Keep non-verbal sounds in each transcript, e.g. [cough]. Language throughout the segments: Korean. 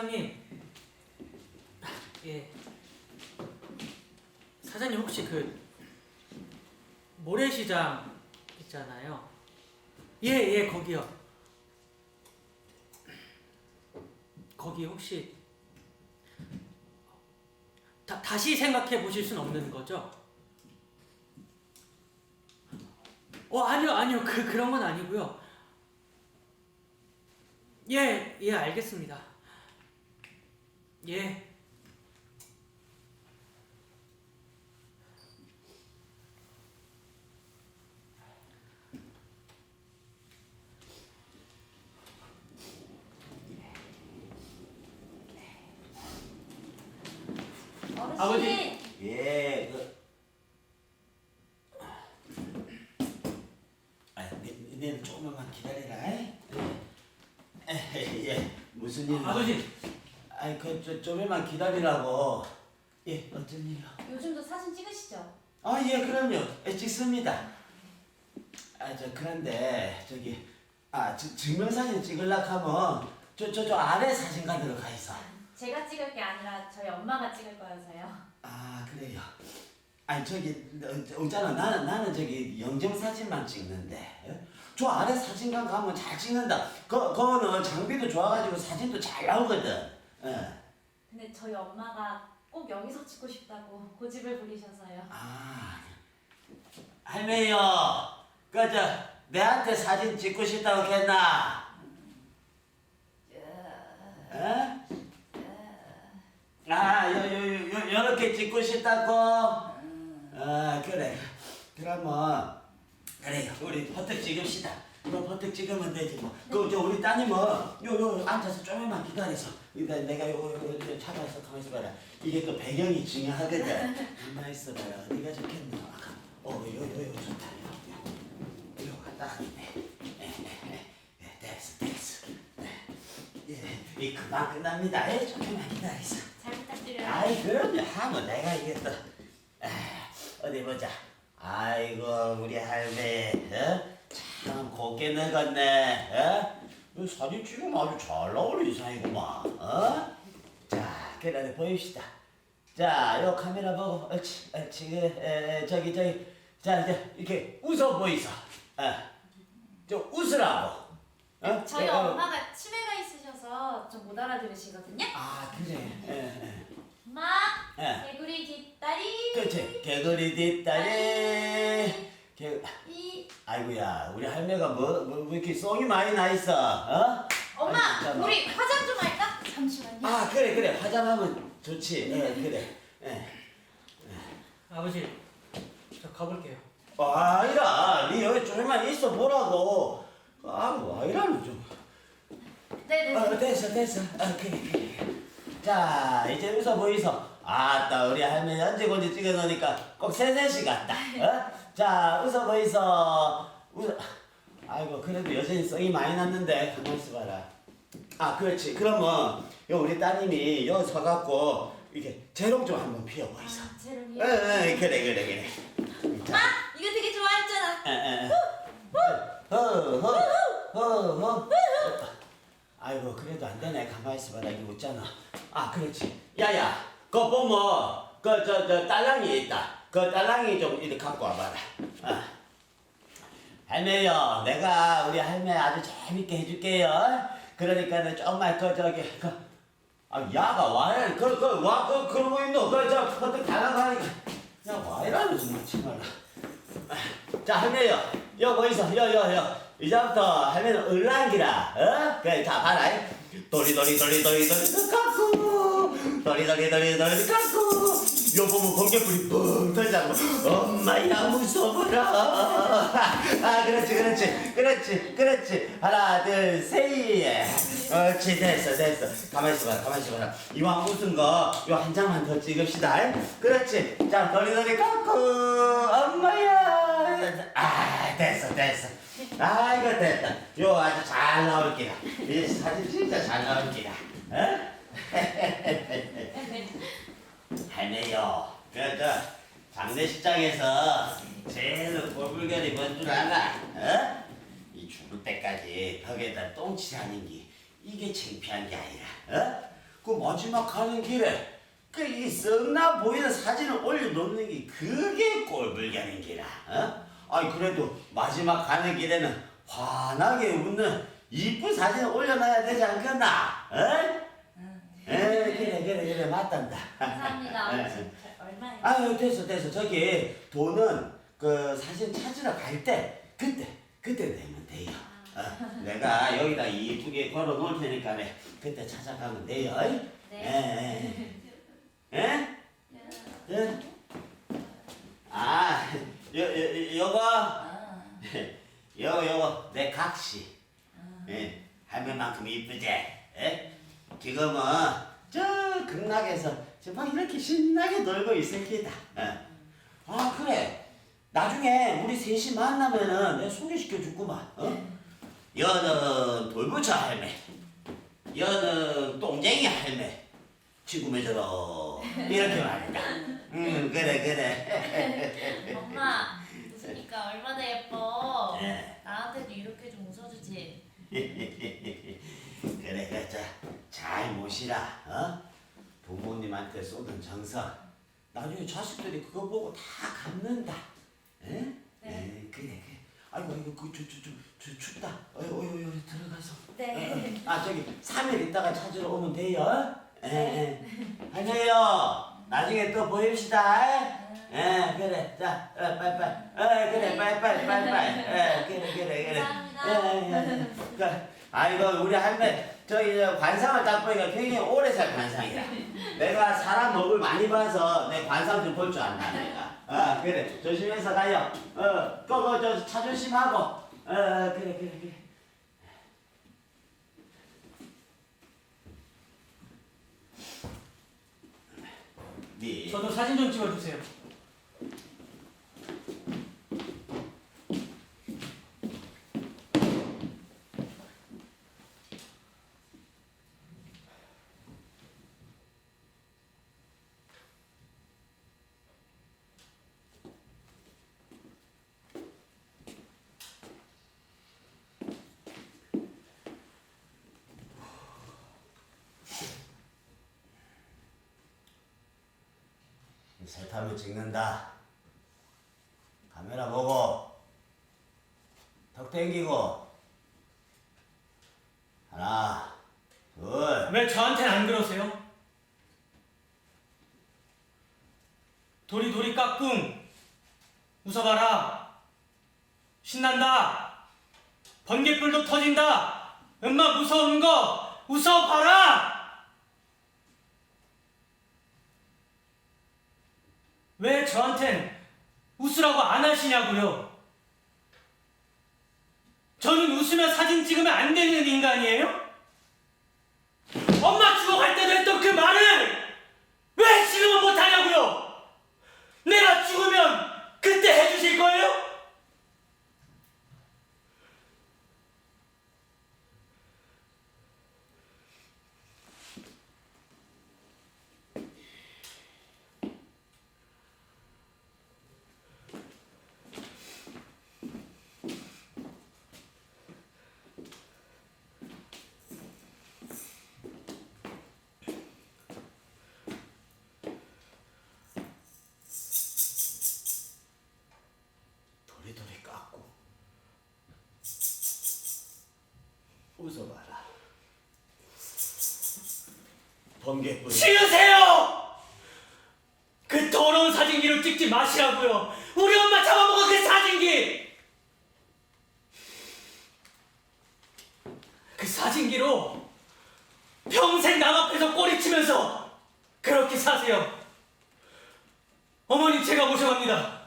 사장님, 예, 사장님 혹시 그 모래시장 있잖아요. 예, 예, 거기요. 거기 혹시 다, 다시 생각해 보실 순 없는 거죠? 어, 아니요, 아니요, 그 그런 건 아니고요. 예, 예, 알겠습니다. 예. 어르신. 아버지. 예, 그. 아, 네, 네, 조금만 기다려라. 에? 예, 예, 무슨 일? 아버지, 아이, 그, 저, 좀만 기다리라고. 예, 어쩐 일이요? 요즘도 사진 찍으시죠? 아, 예, 그럼요. 예, 찍습니다. 아, 저, 그런데, 저기, 아, 저, 증명사진 찍으려고 하면, 저, 저, 저 아래 사진관으로 가 있어. 제가 찍을 게 아니라 저희 엄마가 찍을 거여서요. 아 그래요. 아니 저기 어, 있잖아 나는 나는 저기 영정 사진만 찍는데 예? 저 아래 사진관 가면 잘 찍는다. 거 거는 장비도 좋아가지고 사진도 잘 나오거든. 예. 근데 저희 엄마가 꼭 여기서 찍고 싶다고 고집을 부리셔서요. 아 할매요. 그저 내한테 사진 찍고 싶다고 했나? 에? 아, 요, 요, 요, 요렇게 찍고 싶다고? 아, 그래. 그러면, 그래요. 우리 버뜩 찍읍시다. 이거 버뜩 찍으면 되지 뭐. 그, 저, 우리 따님은, 요, 요, 앉아서 조금만 기다려서. 일단 내가 요, 요, 요, 차가서 가만히 있어봐라. 이게 또 배경이 중요하거든. 가만히 있어봐라. 어디가? 아까, 어, 요, 요, 요, 좋다. 요, 요, 요, 갔다 왔네. 예, 됐어, 됐어. 예, 이 금방 끝납니다. 예, 조금만 기다리세요. 잘 부탁드려요. 아이 그럼요 하면 내가 이게 또 아, 어디 보자 아이고 우리 할매 어? 참 곱게 늙었네 어? 이 사진 찍으면 아주 잘 나올 이상이구만 어? 자 그래 보입시다 자 요 카메라 보고 옳지 옳지 에, 에, 저기 저기 자 이제 이렇게 웃어 보이소 어? 좀 웃으라고 어? 저희 어, 어. 엄마가 치매가 있으셔서 좀 못 알아들으시거든요. 아 그래 예, 예. 엄마, 예. 개구리 뒷다리. 그렇지 개구리 뒷다리 개이 아이고야 우리 할매가 뭐, 뭐, 왜 이렇게 썽이 많이 나 있어 어? 엄마, 아이, 진짜 너. 우리 화장 좀 할까? 잠시만요. 아 그래 그래 화장하면 좋지 예, 그래 예. 아버지, 저 가볼게요. 아, 아이라 니 여기 조금만 있어 보라고 아 와이라는 좀 네네. 어, 됐어 됐어 아 그래 그래 자 이제 웃어 보이소 아따 우리 할머니 언제 건지 찍어놓으니까 꼭 세세시 같다 어? 자 웃어 보이소? 웃어. 아이고 그래도 여전히 썽이 많이 났는데 가만 있어 봐라. 아 그렇지. 그러면 요 우리 따님이 여 서갖고 이렇게 재롱 좀 한번 피워보이소. 아, 제롬이. 에, 에, 그래 그래 그래. 자, 아, 이거 되게 좋아했잖아. 에, 에. 허, 허, 허, 허. 아이고 그래도 안 되네. 가만히 있어봐 나 이거 웃잖아. 아 그렇지. 야 야. 그거 보면 그 저 저 딸랑이 있다 그 딸랑이 좀 이렇게 갖고 와봐라 아. 할매요 내가 우리 할매 아주 재밌게 해줄게요 그러니까는 조금만 그 저기 그 아, 야가 와야 그, 그, 와, 그, 그러고 있노. 그, 저, 그것도 달라가니까. 야, 와이라는 정말, 정말. 자, 할매요. 여, 뭐 있어? 여. 이제부터 할매는 을랑기라. 어? 그래, 자, 봐라. 도리, 도리, 도리, 도리, 도리. 도리, 도리, 도리, 도리. 요 보면 번개불이 뻥 터지고. 엄마야, 무서워라. 아, 그렇지, 그렇지. 그렇지, 그렇지. 하나, 둘, 셋. 옳지, 됐어, 됐어. 가만히 있어봐라, 가만히 있어봐라. 이왕 웃은 거, 요 한 장만 더 찍읍시다. 그렇지. 자, 도리, 도리, 깎고. 엄마야. 아, 됐어, 됐어. 아, 이거 됐다. 요 아주 잘 나올 기라. 이 사진 진짜 잘 나올 기라. 어? [laughs] 할매요. 그저 장례식장에서 제일 꼴불견이 뭔줄 알아? 어? 이 죽을 때까지 벽에다 똥칠하는 게 이게 창피한 게 아니라, 어? 그 마지막 가는 길에 그이 썩나 보이는 사진을 올려놓는 게 그게 꼴불견인 기라. 어? 아니 그래도 마지막 가는 길에는 환하게 웃는 이쁜 사진을 올려놔야 되지 않겠나? 어? 에 그래 그래 그래 맞단다. 감사합니다. 예. 예. 얼마예요? 아유 됐어 됐어 저기 돈은 그 사진 찾으러 갈 때 그때 그때 내면 돼요. 어, 내가 여기다 이쁘게 걸어 놓을 테니까 네, 그때 찾아가면 돼요. 네. 예, 예. 예? 예? 아, 요, 요, 요거, 아, 요거, 요거, 내 각시. 예, 할매만큼 이쁘지? 예? 지금은 저 극락에서 지금 막 이렇게 신나게 놀고 있을 기다. 예. 아, 그래. 나중에 우리 셋이 만나면은 내가 소개시켜 줄구만. 어? 여는 돌부처 할매. 여는 똥쟁이 할매. 지구매 저러 이렇게 말이다. 음, 그래, 그래. 엄마 웃으니까 얼마나 예뻐. 예. 나한테도 이렇게 좀 웃어주지. [laughs] 모시라 어? 부모님한테 쏟은 정성 나중에 자식들이 그거 보고 다 갚는다. 에? 에, 그래 그래. 아이고 아이고 그저저저 춥다. 어이 어이 어이 들어가서. 네. 아 저기 3일 있다가 찾으러 오면 돼요. 에 에. 안녕요. 나중에 또 보입시다. 에 그래. 자 어, 빠이빠이. 어 그래 빠이빠이 빠이빠이. 에 그래 그래 그래. 감사합니다. 예, 예, 예. 그, 아이고 우리 할매 저 관상을 딱 보니까 굉장히 오래 살 관상이야. 내가 사람 목을 많이 봐서 내 관상 좀 볼 줄 안다 내가. 아 그래 조심해서 가요. 어 그거 저 차조심하고. 어 그래 그래 그래. 네. 저도 사진 좀 찍어주세요. 세타로 찍는다. 카메라 보고 턱 당기고. 하나 둘. 왜 저한테는 안 그러세요? 도리도리 깍꿍. 웃어봐라. 신난다. 번개불도 터진다. 엄마 무서운 거 웃어봐라 왜 저한텐 웃으라고 안 하시냐고요 저는 웃으면 사진 찍으면 안 되는 인간이에요? 웃어봐라. 번개불 치우세요! 그 더러운 사진기를 찍지 마시라고요. 우리 엄마 잡아먹은 그 사진기. 그 사진기로 평생 남 앞에서 꼬리치면서 그렇게 사세요. 어머니 제가 모셔갑니다.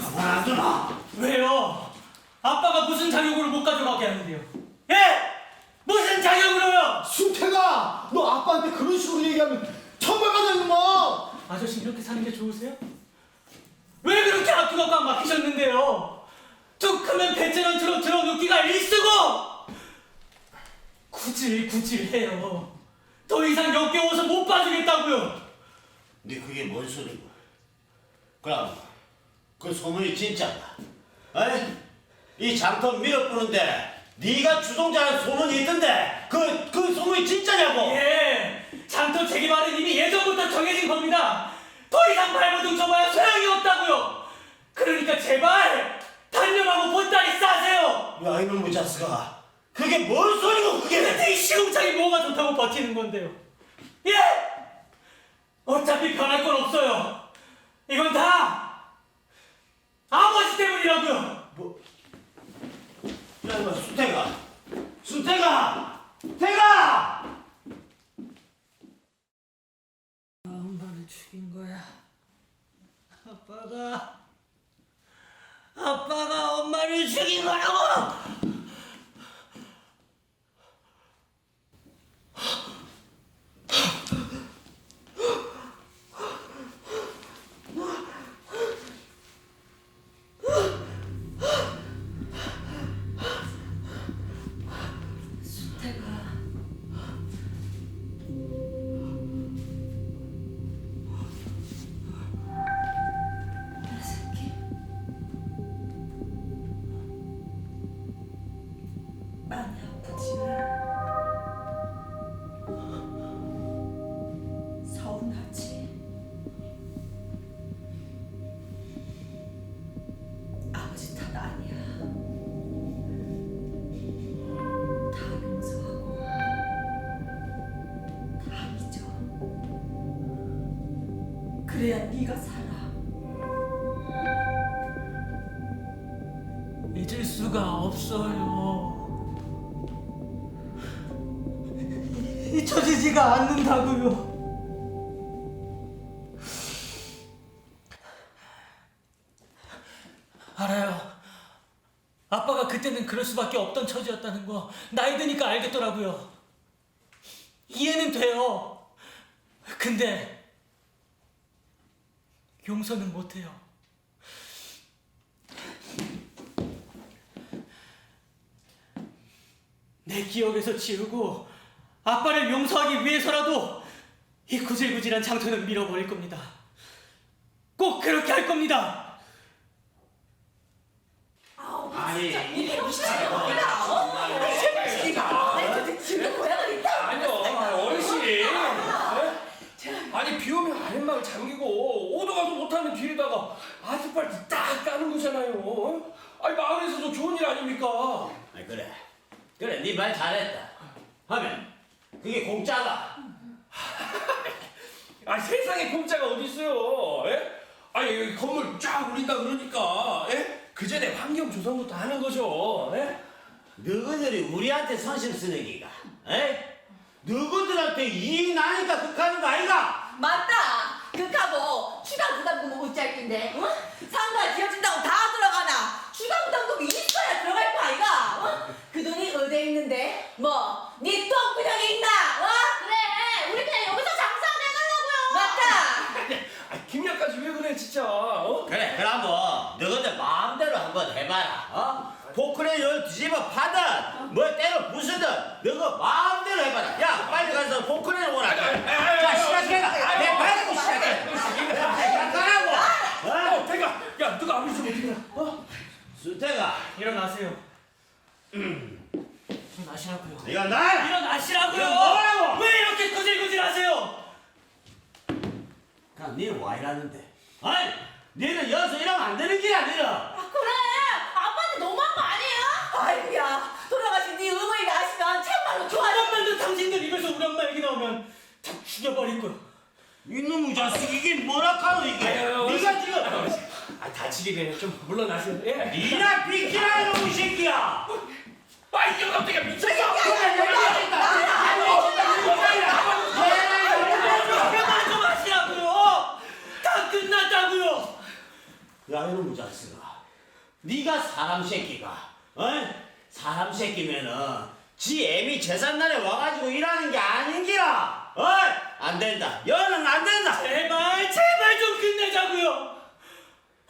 가만 안 두나. 왜요? 아빠가 무슨 자격으로 못 가져가게 하는데요? 예? 무슨 자격으로요? 순태가 너 아빠한테 그런 식으로 얘기하면 천벌 받아 이놈아 아저씨 이렇게 사는 게 좋으세요? 왜 그렇게 앞뒤가 꽉 막히셨는데요? 툭 크면 배째는 들어 들어 눕기가 일쓰고 구질구질해요. 더 이상 역겨워서 못 봐주겠다고요. 네 그게 뭔 소리고? 그럼 그 소문이 진짜가? 에이? 이 장터 밀어뿌는데 네가 주동자는 소문이 있던데 그, 그 소문이 진짜냐고 예, 장터 재개발은 이미 예전부터 정해진 겁니다. 더 이상 발버둥 쳐봐야 소용이 없다고요. 그러니까 제발 단념하고 보따리 싸세요. 야 이놈의 자스가 그게 뭔 소리고 그게 근데 이 시궁창이 뭐가 좋다고 버티는 건데요? 예? 어차피 변할 건 없어요. 이건 다 아버지 때문이라고요. 야 이거 수태가 수태가 태가 엄마를 죽인 거야. 아빠가 아빠가 엄마를 죽인 거라고. 새끼 많이 아프지 서 그래야 네가 살아. 잊을 수가 없어요. 잊혀지지가 않는다고요. 알아요. 아빠가 그때는 그럴 수밖에 없던 처지였다는 거 나이 드니까 알겠더라고요. 이해는 돼요. 근데 용서는 못해요. 내 기억에서 지우고 아빠를 용서하기 위해서라도 이 구질구질한 장터는 밀어버릴 겁니다. 꼭 그렇게 할 겁니다. 아니 아니요, 어르신. 네? 아니 비 오면 아랫막 잠기고 오도 가도 못하는 길에다가 아스팔트 딱 까는 거잖아요. 아니 마을에서도 좋은 일 아닙니까? 아니, 그래 그래 네 말 잘했다 하면 그게 공짜다 [laughs] 아 세상에 공짜가 어디 있어요? 예? 아니 여기 건물 쫙 올린다 그러니까 예? 그 전에 환경 조성부터 하는 거죠. 예? 너희들이 우리한테 선심 쓰는 기가 에이? 누구들한테 이익 나니까 극하는 거 아이가? 맞다. 그하고 추가 부담금 못 짧긴데, 어? 상가 지어진다고 다 들어가나? 추가 부담금이 있어야 들어갈 거 아이가? 어? 그 돈이 어디에 있는데? 뭐, 네 똥구녕에 있나? 어? 그래 우리 그냥 여기서 장사해가려고요 맞다. 아 김약까지 왜 그래 진짜? 어? 그래 그럼 뭐 너희들 마음대로 한번 해봐라 어? 포크레인을 뒤집어 파든 뭐 때려 부수든 너가 마음대로 해봐라 야 빨리 가서 포크레인 오라 자 시작해라 내 발고 시작해 시작하라고 어? 어, 태가, 야 누가 아버지 좀 어떻게 어? 수태가 일어나세요. 일어나시라고요. 네가 날 일어나시라고요. 뭐라고? 왜 이렇게 구질구질 하세요? 그럼 니는 와 이러는데 아니 니는 여기서 이러면 안 되는 기야 니는 아, 그래. 아빠한테 너무한 거 아니에요? 아이고야. 돌아가신 네 어머니가 아시면 참말로 좋아하는 한번만도 당신들 입에서 우리 엄마 얘기 나오면 다 죽여버릴 거야. 이놈의 자식 이게 뭐라 카노 이게 아유, 네가 지금 아 다치기 전에 좀 물러나세요. 예. 니나 비키라 이놈의 새끼야 아 이게 갑자기 미쳤어. 야 이놈의 자식아 네가 사람 새끼가 어? 사람 새끼면은 지 애미 재산날에 와가지고 일하는 게 아닌기라 어? 안 된다 여는 안 된다 제발 제발 좀 끝내자고요.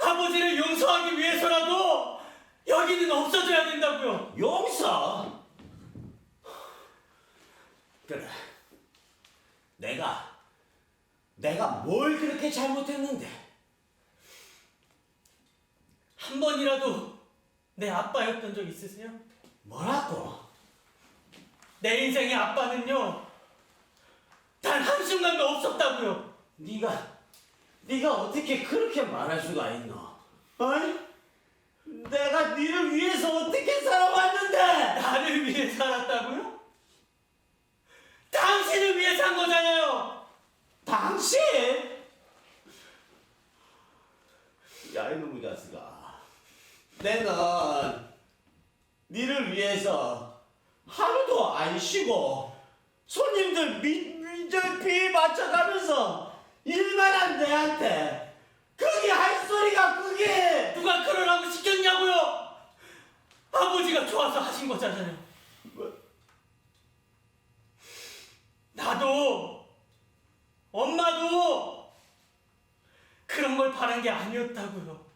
아버지를 용서하기 위해서라도 여기는 없어져야 된다고요. 용서 그래 내가 내가 뭘 그렇게 잘못했는데 한 번이라도 내 아빠였던 적 있으세요? 뭐라고? 내 인생의 아빠는요 단 한순간도 없었다고요 네가 네가 어떻게 그렇게 말할 수가 있노? 아니 내가 네를 위해서 어떻게 살아왔는데? 나를 위해 살았다고요? 당신을 위해 산 거잖아요. 당신? 야 이놈의 자식아. 내는 니를 위해서 하루도 안 쉬고 손님들 미, 미절비 맞춰가면서 일만 한 내한테 그게 할 소리가 그게! 누가 그러라고 시켰냐고요? 아버지가 좋아서 하신 거잖아요 나도 엄마도 그런 걸 바란 게 아니었다고요.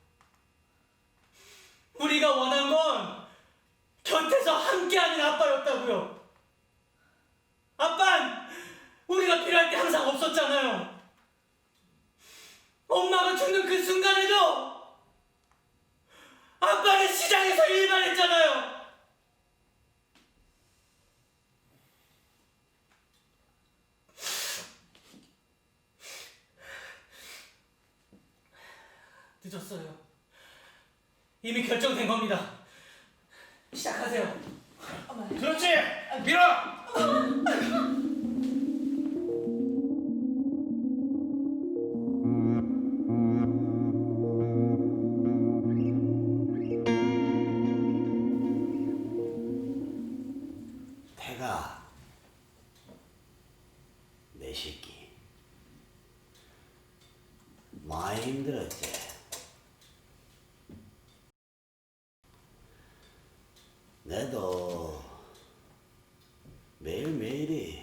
우리가 원한 건 곁에서 함께하는 아빠였다고요. 아빤 우리가 필요할 때 항상 없었잖아요. 엄마가 죽는 그 순간 많이 힘들었지 내도 매일매일이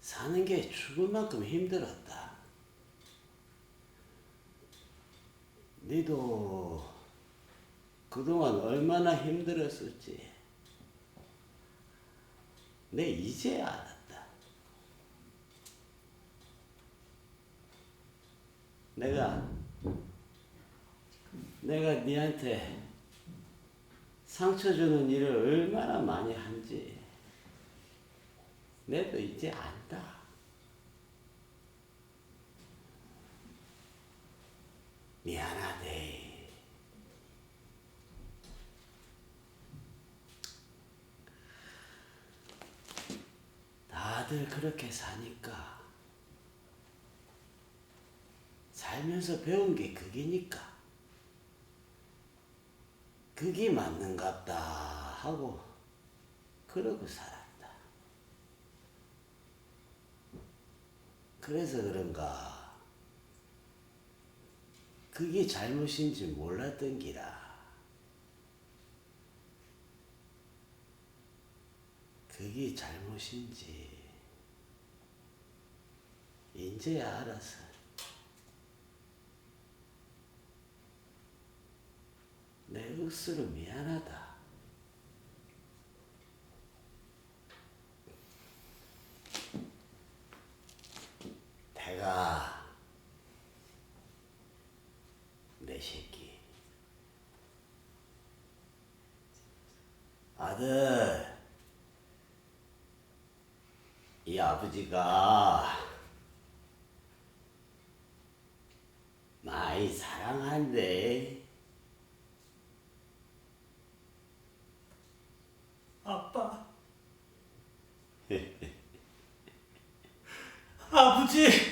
사는 게 죽을 만큼 힘들었다 니도 그동안 얼마나 힘들었을지 내 이제 알았다. 내가 내가 니한테 상처 주는 일을 얼마나 많이 한지 내도 이제 안다. 미안하대. 다들 그렇게 사니까 살면서 배운 게 그게니까 그게 맞는갑다 하고 그러고 살았다. 그래서 그런가 그게 잘못인지 몰랐던 기라. 그게 잘못인지 이제야 알았어. 내 억수로 미안하다. 태가 내 새끼 아들 이 아버지가 많이 사랑한대. 아빠. [laughs] 아버지.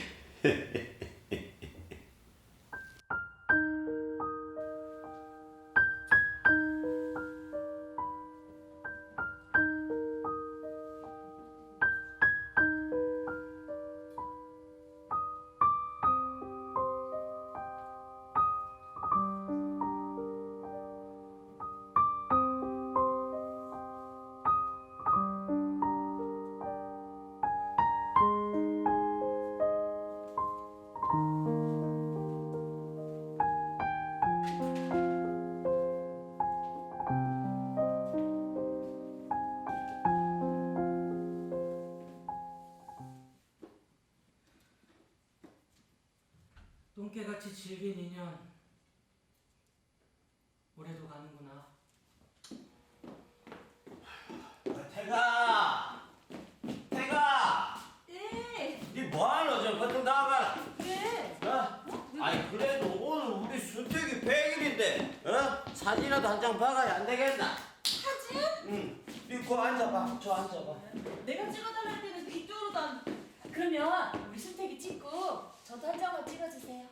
저도 한 장만 찍어주세요.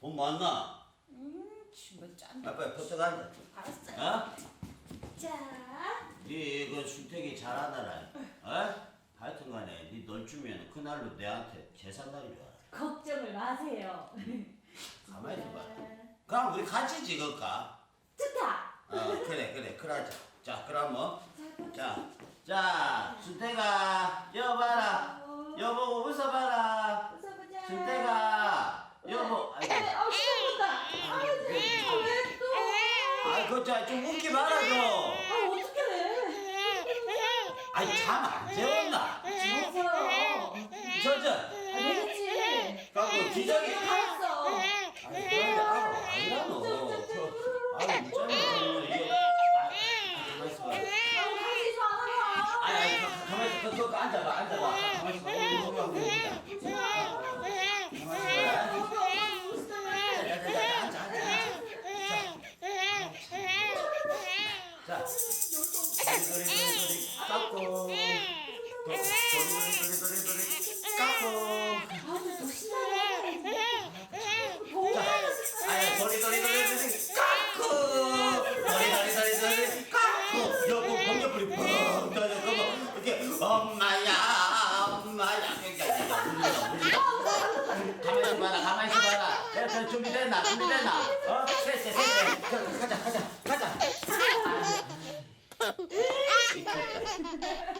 돈 많나? 음, 정말 짠. 아, 빨리 퍼뜩 앉아. 알았어요. 어? 자, 네 이거 순택이 잘하더라. 어? 하여튼간에 네널 주면 그날로 내한테 재산날이 줄 알아. 걱정을 마세요. 가만히 있어봐. 그럼 우리 같이 찍을까? 좋다. 어 그래 그래 그러자. 자 그럼 뭐? 자, 자 순택아 여봐라. 여보고 웃어봐라. 순택아 여보. 아이고. 어 시작한다. 아왜 또? 아이 그좀 웃기 말아 좀. 아 어떡해. 아이 잠안 재웠나? 좋았어요. 저저 알겠지? 갖고 기저귀. 알았어. 아니 그런데 알아 아니라노. 아니 있잖아 이거. 아, 가만 있어 봐. 아 다시 전화가. 아니 아니 가- 가만히 있어. 그, 그, 앉아봐 앉아봐. 가만히 있어. 우리 우리 하고 있자. 준비됐나? 준비됐나? 어? 셋셋셋 가자 가자 가자. 아. 아. [laughs]